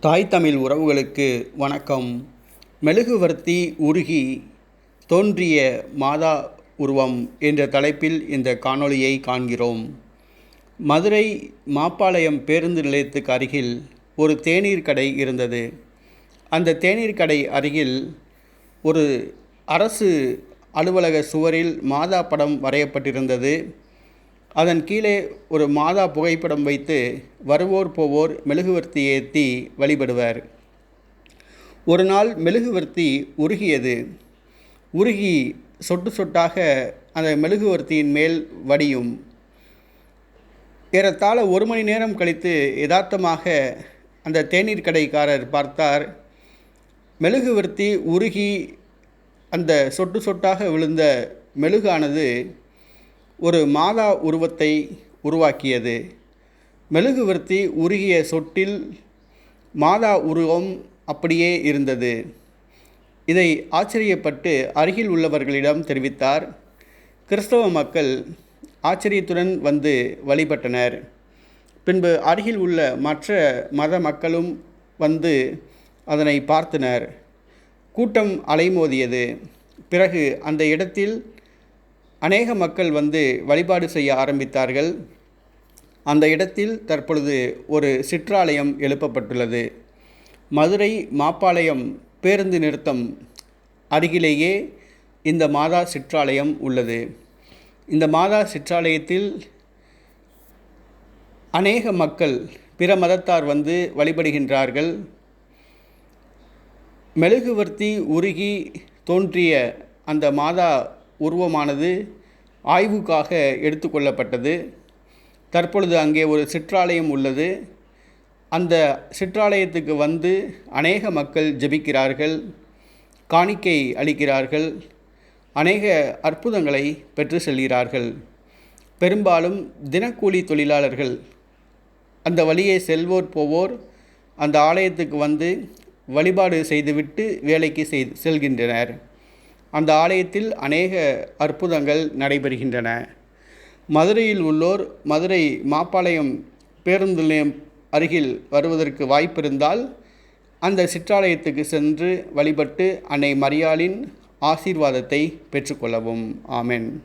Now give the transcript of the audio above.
தாய் தமிழ் உறவுகளுக்கு வணக்கம். மெழுகுவர்த்தி உருகி தோன்றிய மாதா உருவம் என்ற தலைப்பில் இந்த காணொளியை காண்கிறோம். மதுரை மாப்பாளையம் பேருந்து நிலையத்துக்கு அருகில் ஒரு தேநீர் கடை இருந்தது. அந்த தேநீர் கடை அருகில் ஒரு அரசு அலுவலக சுவரில் மாதா படம் வரையப்பட்டிருந்தது. அதன் கீழே ஒரு மாதா புகைப்படம் வைத்து வருவோர் போவோர் மெழுகுவர்த்தி ஏற்றி வழிபடுவர். ஒரு நாள் மெழுகுவர்த்தி உருகியது. உருகி சொட்டு சொட்டாக அந்த மெழுகுவர்த்தியின் மேல் வடியும். ஏறத்தாழ ஒரு மணி நேரம் கழித்து யதார்த்தமாக அந்த தேநீர் கடைக்காரர் பார்த்தார். மெழுகுவர்த்தி உருகி அந்த சொட்டு சொட்டாக விழுந்த மெழுகானது ஒரு மாதா உருவத்தை உருவாக்கியது. மெழுகுவர்த்தி உருகிய சொட்டில் மாதா உருவம் அப்படியே இருந்தது. இதை ஆச்சரியப்பட்டு அருகில் உள்ளவர்களிடம் தெரிவித்தார். கிறிஸ்தவ மக்கள் ஆச்சரியத்துடன் வந்து வழிபட்டனர். பின்பு அருகில் உள்ள மற்ற மத மக்களும் வந்து அதனை பார்த்தனர். கூட்டம் அலைமோதியது. பிறகு அந்த இடத்தில் அநேக மக்கள் வந்து வழிபாடு செய்ய ஆரம்பித்தார்கள். அந்த இடத்தில் தற்பொழுது ஒரு சிற்றாலயம் எழுப்பப்பட்டுள்ளது. மதுரை மாப்பாளையம் பேருந்து நிறுத்தம் அருகிலேயே இந்த மாதா சிற்றாலயம் உள்ளது. இந்த மாதா சிற்றாலயத்தில் அநேக மக்கள் பிற மதத்தார் வந்து வழிபடுகின்றார்கள். மெழுகுவர்த்தி உருகி தோன்றிய அந்த மாதா உருவமானது ஆய்வுக்காக எடுத்துக்கொள்ளப்பட்டது தற்பொழுது அங்கே ஒரு சிற்றாலயம் உள்ளது. அந்த சிற்றாலயத்துக்கு வந்து அநேக மக்கள் ஜெபிக்கிறார்கள் காணிக்கை அளிக்கிறார்கள் அநேக அற்புதங்களை பெற்று செல்கிறார்கள். பெரும்பாலும் தினக்கூலி தொழிலாளர்கள் அந்த வழியே செல்வோர் போவோர் அந்த ஆலயத்துக்கு வந்து வழிபாடு செய்துவிட்டு வேலைக்கு செய் செல்கின்றனர். அந்த ஆலயத்தில் அநேக அற்புதங்கள் நடைபெறுகின்றன. மதுரையில் உள்ளோர் மதுரை மாப்பாளையம் பேருந்து நிலையம் அருகில் வருவதற்கு வாய்ப்பிருந்தால் அந்த சிற்றாலயத்துக்கு சென்று வழிபட்டு அன்னை மரியாளின் ஆசீர்வாதத்தை பெற்றுக்கொள்ளவும். ஆமென்.